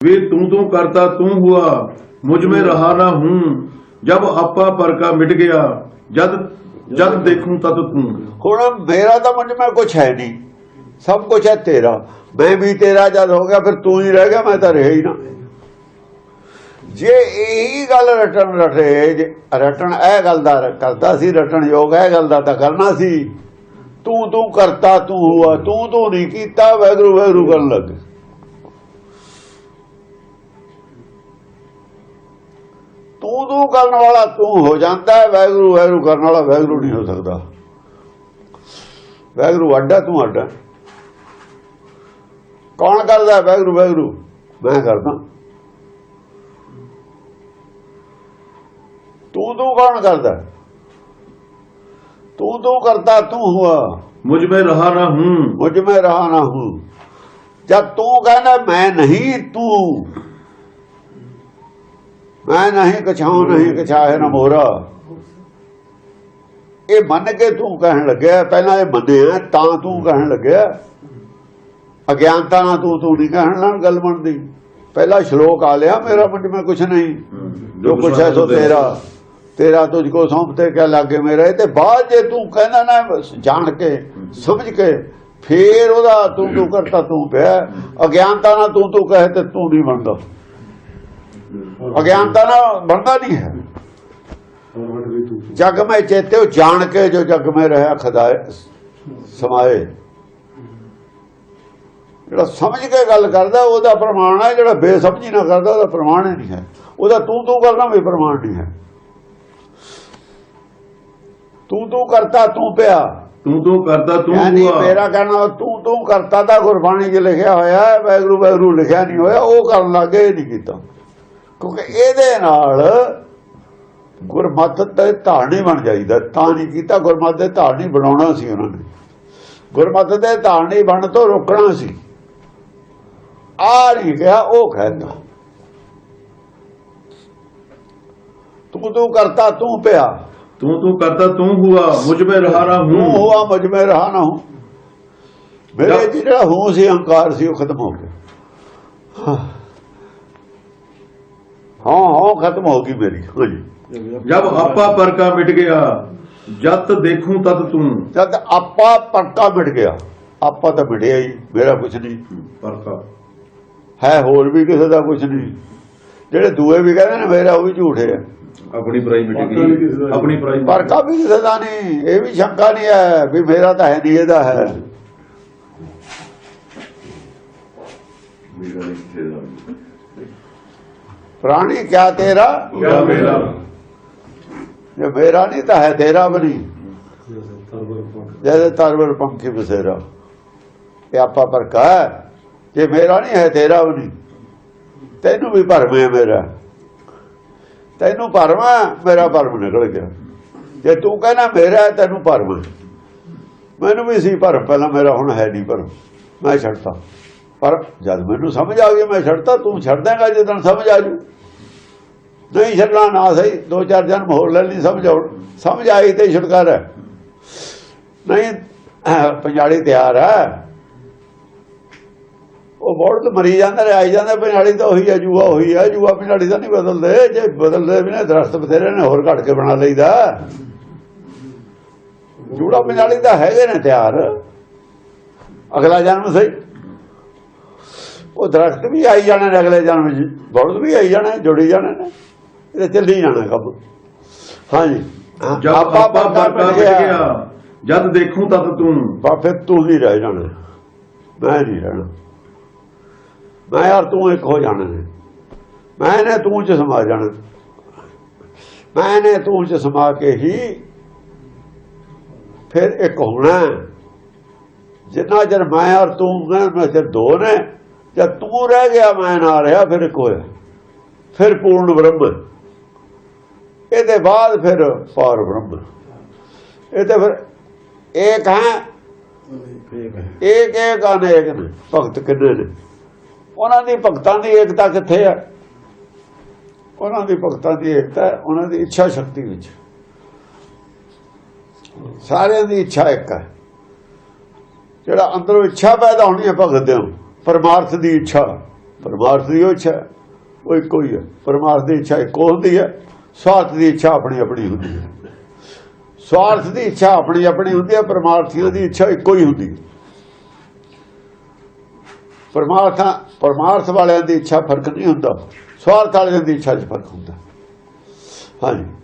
वे तू तू करता तू हुआ मुझ में रहा ना हूं जब आपा पर का मिट गया जद जद देखूं तद तू ਹੁਣ ਮੇਰਾ ਤਾਂ ਮਨ में ਕੁਝ ਹੈ ਨਹੀਂ ਸਭ ਕੁਝ ਹੈ ਤੇਰਾ ਮੈਂ ਵੀ ਤੇਰਾ ਜਦ ਹੋ ਗਿਆ ਫਿਰ ਤੂੰ ਹੀ ਰਹਿ ਗਿਆ ਮੈਂ ਤਾਂ ਰਿਹਾ ਹੀ ਨਾ ਜੇ ਇਹੀ ਗੱਲ ਰਟਣ ਰਟੇ ਜੇ ਰਟਣ ਇਹ ਗੱਲ ਦਾ ਕਰਦਾ ਸੀ ਰਟਣ ਯੋਗ ਇਹ ਗੱਲ ਦਾ ਤਾਂ ਕਰਨਾ ਸੀ ਤੂੰ ਤੂੰ ਕਰਤਾ ਤੂੰ ਹੁਆ ਤੂੰ ਤੂੰ ਨਹੀਂ ਕੀਤਾ ਵੈਗਰੂ ਵੈਗਰੂ ਕਰਨ ਲੱਗ ਤੂੰ ਤੂੰ ਕਰਨ ਵਾਲਾ ਤੂੰ ਹੋ ਜਾਂਦਾ ਹੈ ਵੈਗਰੂ ਵੈਗਰੂ ਕਰਨ ਵਾਲਾ ਵੈਗਰੂ ਨਹੀਂ ਹੋ ਸਕਦਾ। ਵੈਗਰੂ ਅੱਡਾ ਤੂੰ ਅੱਡਾ ਕੌਣ ਕਰਦਾ ਵੈਗਰੂ ਵੈਗਰੂ ਮੈਂ ਕਰਦਾ। ਤੂੰ ਤੂੰ ਕੌਣ ਕਰਦਾ ਤੂੰ ਤੂੰ ਕਰਤਾ ਤੂੰ ਹੁਆ। ਮੁਝ ਮੈਂ ਰਹਾ ਨਾ ਹੂੰ। ਮੁਝ ਮੈਂ ਰਹਾ ਨਾ ਹੂੰ। ਜਦ ਤੂੰ ਕਹਿੰਦਾ ਮੈਂ ਨਹੀਂ ਤੂੰ। ਮੈਂ ਨਹੀਂ ਕਛਾਉ ਨਹੀਂ ਕਛਾਏ ਨਾ ਮੋਰਾ ਇਹ ਮੰਨ ਕੇ ਤੂੰ ਕਹਿਣ ਲੱਗਿਆ ਪਹਿਲਾਂ ਇਹ ਮੰਨਿਆ ਤਾਂ ਤੂੰ ਕਹਿਣ ਲੱਗਿਆ। ਅਗਿਆਨਤਾ ਨਾਲ ਤੂੰ ਤੂੰ ਨਹੀਂ ਕਹਿਣ ਨਾਲ ਗੱਲ ਬਣਦੀ। ਪਹਿਲਾ ਸ਼ਲੋਕ ਆ ਲਿਆ ਮੇਰਾ ਮੁੰਡ ਮੈਂ ਕੁਛ ਨਹੀਂ। ਜੋ ਕੁਛ ਹੈ ਸੋ ਤੇਰਾ। ਤੇਰਾ। ਤੁਝ ਕੋ ਸੌਂਪਤੇ ਕਿਆ ਲਾਗੇ ਮੇਰਾ। ਇਹ ਤੇ ਬਾਅਦ ਜੇ ਤੂੰ ਕਹਿੰਦਾ ਨਾ ਜਾਣ ਕੇ ਸਮਝ ਕੇ ਫੇਰ ਉਹਦਾ ਤੂੰ ਤੂੰ ਕਰਤਾ ਤੂੰ ਪਿਆ। ਅਗਿਆਨਤਾ ਨਾਲ ਤੂੰ ਤੂੰ ਕਹੇ ਤੇ ਤੂੰ ਨਹੀਂ ਬਣਦਾ। ਅਗਿਆਨਤਾ ਨਾਲ ਬਣਦਾ ਨਹੀਂ ਹੈ। ਜਗ ਮੈਂ ਚੇਤੇ ਜਾਣ ਕੇ ਜੋ ਜਗ ਮੈਂ ਰਹਾ ਖਦਾਏ ਸਮਾਏ। ਜਿਹੜਾ ਸਮਝ ਕੇ ਗੱਲ ਕਰਦਾ ਉਹਦਾ ਪ੍ਰਮਾਣ ਹੈ ਜਿਹੜਾ ਬੇਸਮਝੀ ਨਾਲ ਕਰਦਾ ਉਹਦਾ ਪ੍ਰਮਾਣ ਹੀ ਨਹੀਂ ਹੈ। ਉਹਦਾ ਤੂੰ ਤੂੰ ਕਰਨਾ ਵੀ ਪ੍ਰਮਾਣ ਨਹੀਂ ਹੈ। ਤੂੰ ਤੂੰ ਕਰਤਾ ਤੂੰ ਪਿਆ। ਤੂੰ ਤੂੰ ਕਰਦਾ ਤੂੰ ਯਾਨੀ ਮੇਰਾ ਕਹਿਣਾ ਤੂੰ ਤੂੰ ਕਰਤਾ ਦਾ ਗੁਰਬਾਣੀ 'ਚ ਲਿਖਿਆ ਹੋਇਆ ਹੈ ਵੈਗਰੂ ਵੈਗਰੂ ਲਿਖਿਆ ਨਹੀਂ ਹੋਇਆ ਉਹ ਕਰਨ ਲੱਗੇ ਨਹੀਂ ਕੀਤਾ। ਕਿਉਂਕਿ ਇਹਦੇ ਨਾਲ ਗੁਰਮਤ ਤੇ ਧਾਰਨੀ ਬਣ ਜਾਈਦਾ। ਤਾਂ ਨਹੀਂ ਕੀਤਾ ਗੁਰਮਤ ਦੇ ਧਾਰਨੀ ਬਣਾਉਣਾ ਸੀ ਉਹਨਾਂ ਨੇ। ਗੁਰਮਤ ਦੇ ਧਾਰਨੀ ਬਣ ਤੋਂ ਰੋਕਣਾ ਸੀ। ਆ ਨਹੀਂ ਗਿਆ ਉਹ ਕਹਿੰਦਾ। ਤੂੰ ਤੂੰ ਕਰਤਾ ਤੂੰ ਪਿਆ। ਤੂੰ ਤੂੰ ਕਰਤਾ ਤੂੰ ਹੁਆ ਮੁਝ ਮੇ ਰਹਾ ਨਾ ਹੂੰ ਹੁਆ ਮੁਝ ਮੇ ਰਹਾ ਨਾ ਹੂੰ। ਮੇਰੇ ਜਿਹੜਾ ਹੂੰ ਸੀ ਹੰਕਾਰ ਸੀ ਉਹ ਖਤਮ ਹੋ ਗਿਆ। ਹਾਂ ਹਾਂ ਖਤਮ ਹੋ ਗਈ ਮੇਰੀ ਹਾਂਜੀ ਜਦ ਆਪਾ ਪਰਕਾ ਮਿਟ ਗਿਆ ਜਦ ਦੇਖੂ ਤਦ ਤੂੰ। ਜਦ ਆਪਾ ਪਰਕਾ ਮਿਟ ਗਿਆ ਆਪਾ ਤਾਂ ਮਿਟਿਆ ਹੀ ਮੇਰਾ ਕੁਛ ਨਹੀਂ। ਪਰਕਾ। ਹੈ ਹੋਰ ਵੀ ਕਿਸੇ ਦਾ ਕੁਛ ਨਹੀਂ। ਜਿਹੜੇ ਦੂਏ ਵੀ ਕਹਿੰਦੇ ਨੇ ਮੇਰਾ ਉਹ ਵੀ ਝੂਠ ਆ ਆਪਣੀ ਪ੍ਰਾਈ ਮਿਟ ਗਈ ਆਪਣੀ ਪ੍ਰਾਈ ਪਰਕਾ ਵੀ ਕਿਸੇ ਦਾ ਨਹੀਂ ਇਹ ਵੀ ਸ਼ੰਕਾ ਨਹੀਂ ਹੈ ਵੀ ਮੇਰਾ ਤਾਂ ਹੈ ਨਹੀਂ ਇਹਦਾ ਹੈ। ਮੇਰਾ ਨਹੀਂ ਕਿਸੇ ਪ੍ਰਾਣੀ ਕਿਆ ਤੇਰਾ? ਕਿਆ ਮੇਰਾ? ਜੇ ਮੇਰਾ ਨਹੀਂ ਤਾਂ ਹੈ ਤੇਰਾ ਬਣੀ ਜਦ ਤਰਵਰ ਪੰਖੀ ਬਸੇਰਾ। ਇਹ ਆਪਾ ਪਰਕਾ ਜੇ ਮੇਰਾ ਨਹੀਂ ਹੈ ਤੇਰਾ ਬਣੀ ਤੈਨੂੰ ਵੀ ਭਰਮ ਮੇਰਾ। ਤੈਨੂੰ ਭਰਮ ਮੇਰਾ ਭਰਮ ਨਿਕਲ ਗਿਆ। ਜੇ ਤੂੰ ਕਹਿੰਦਾ ਮੇਰਾ ਤੈਨੂੰ ਭਰਮ ਮੈਨੂੰ ਵੀ ਸੀ ਭਰਮ ਪਹਿਲਾਂ ਮੇਰਾ ਹੁਣ ਹੈ ਨਹੀਂ ਭਰਮ। ਮੈਂ ਛੱਡਤਾ। ਪਰ ਜਦ ਮੈਨੂੰ ਸਮਝ ਆ ਗਈ ਮੈਂ ਛੱਡਤਾ ਤੂੰ ਛੱਡ ਦੇਗਾ ਜਦੋਂ ਸਮਝ ਆ ਜੂ। ਨਹੀਂ ਛੱਡਣਾ ਨਾ ਸਹੀ ਦੋ ਚਾਰ ਜਨਮ ਹੋਰ ਲੈ ਲਈ ਸਮਝ ਆਉਣ ਸਮਝ ਆਈ ਤੇ ਛੁਟਕਾਰਾ। ਨਹੀਂ ਅਹ, ਪੰਜਾਲੀ ਤਿਆਰ ਹੈ ਉਹ ਬੋੜ ਤੇ ਮਰੀ ਜਾਂਦਾ ਰਿਹਾ ਆਈ ਜਾਂਦਾ ਪੰਜਾਲੀ ਤਾਂ ਉਹੀ ਹੈ ਜੂਆ ਉਹੀ ਹੈ ਜੂਆ ਪੰਜਾਲੀ ਤਾਂ ਨਹੀਂ ਬਦਲਦੇ। ਜੇ ਬਦਲਦੇ ਵੀ ਨੇ ਦਰਖਤ ਬਥੇਰੇ ਨੇ ਹੋਰ ਘਟ ਕੇ ਬਣਾ ਲਈਦਾ। ਜੂੜਾ ਪੰਜਾਲੀ ਤਾਂ ਹੈਗੇ ਨੇ ਤਿਆਰ। ਅਗਲਾ ਜਨਮ ਸਹੀ। ਉਹ ਦਰਖਤ ਵੀ ਆਈ ਜਾਣੇ ਨੇ ਅਗਲੇ ਜਨਮ ਵਿੱਚ। ਬਲਦ ਵੀ ਆਈ ਜਾਣੇ ਜੁੜੀ ਜਾਣੇ ਨੇ। ਇਹ ਚੱਲੀ ਜਾਣਾ ਕੰਮ ਹਾਂਜੀ। ਜਦ ਆਪਾ ਬਰਕਾ ਮਿਲ ਗਿਆ। ਜਦ ਦੇਖੂ ਤਦ ਤੂੰ। ਬਾ ਫਿਰ ਤੂੰ ਹੀ ਰਹਿ ਜਾਣਾ। ਮੈਂ ਨਹੀਂ ਰਹਿਣਾ। ਮੈਂ ਯਾਰ ਤੂੰ ਇੱਕ ਹੋ ਜਾਣਾ ਮੈਂ ਨੇ ਤੂੰ ਚ ਸਮਾ ਜਾਣਾ। ਮੈਂ ਨੇ ਤੂੰ ਚ ਸਮਾ ਕੇ ਹੀ ਫਿਰ ਇੱਕ ਹੋਣਾ ਜਿੰਨਾ ਜਰ ਮੈਂ ਔਰ ਤੂੰ ਮੈਂ ਚਿਰ ਦੋ ਨੇ। ਜਦ ਤੂੰ ਰਹਿ ਗਿਆ, ਮੈਂ ਨਾ ਰਿਹਾ, ਫਿਰ ਕੋਇਆ ਫਿਰ ਪੂਰਨ ਬ੍ਰਹਮ। ਇਹਦੇ ਬਾਅਦ ਫਿਰ ਪਾਰ ਬ੍ਰਹਮ। ਇਹ ਤੇ ਫਿਰ ਇੱਕ ਹੈ। ਇੱਕ ਇੱਕ ਅਨੇਕ ਨੇ। ਭਗਤ ਕਿੰਨੇ ਨੇ? ਉਹਨਾਂ ਦੀ ਭਗਤਾਂ ਦੀ ਏਕਤਾ ਕਿੱਥੇ ਹੈ ਉਹਨਾਂ ਦੀ ਭਗਤਾਂ ਦੀ ਏਕਤਾ ਉਹਨਾਂ ਦੀ ਇੱਛਾ ਸ਼ਕਤੀ ਵਿੱਚ। ਸਾਰਿਆਂ ਦੀ ਇੱਛਾ ਇੱਕ ਹੈ। ਜਿਹੜਾ ਅੰਦਰੋਂ ਇੱਛਾ ਪੈਦਾ ਹੋਣੀ ਹੈ ਭਗਤ ਦੇ ਪਰਮਾਰਥ ਦੀ ਇੱਛਾ। ਪਰਮਾਰਥ ਦੀ ਉਹ ਇੱਛਾ ਉਹ ਇੱਕੋ ਹੀ ਹੈ। ਪਰਮਾਰਥ ਦੀ ਇੱਛਾ ਇੱਕੋ ਹੁੰਦੀ ਹੈ। ਸਵਾਰਥ ਦੀ ਇੱਛਾ ਆਪਣੀ ਆਪਣੀ ਹੁੰਦੀ ਹੈ। ਸਵਾਰਥ ਦੀ ਇੱਛਾ ਆਪਣੀ ਆਪਣੀ ਹੁੰਦੀ ਹੈ। ਪਰਮਾਰਥੀਆਂ ਦੀ ਇੱਛਾ ਇੱਕੋ ਹੀ ਹੁੰਦੀ ਹੈ। ਪਰਮਾਰਥਾਂ ਪਰਮਾਰਥ ਵਾਲਿਆਂ ਦੀ ਇੱਛਾ ਫ਼ਰਕ ਨਹੀਂ ਹੁੰਦਾ। ਸਵਾਰਥ ਵਾਲਿਆਂ ਦੀ ਇੱਛਾ 'ਚ ਫ਼ਰਕ ਹੁੰਦਾ। ਹਾਂਜੀ।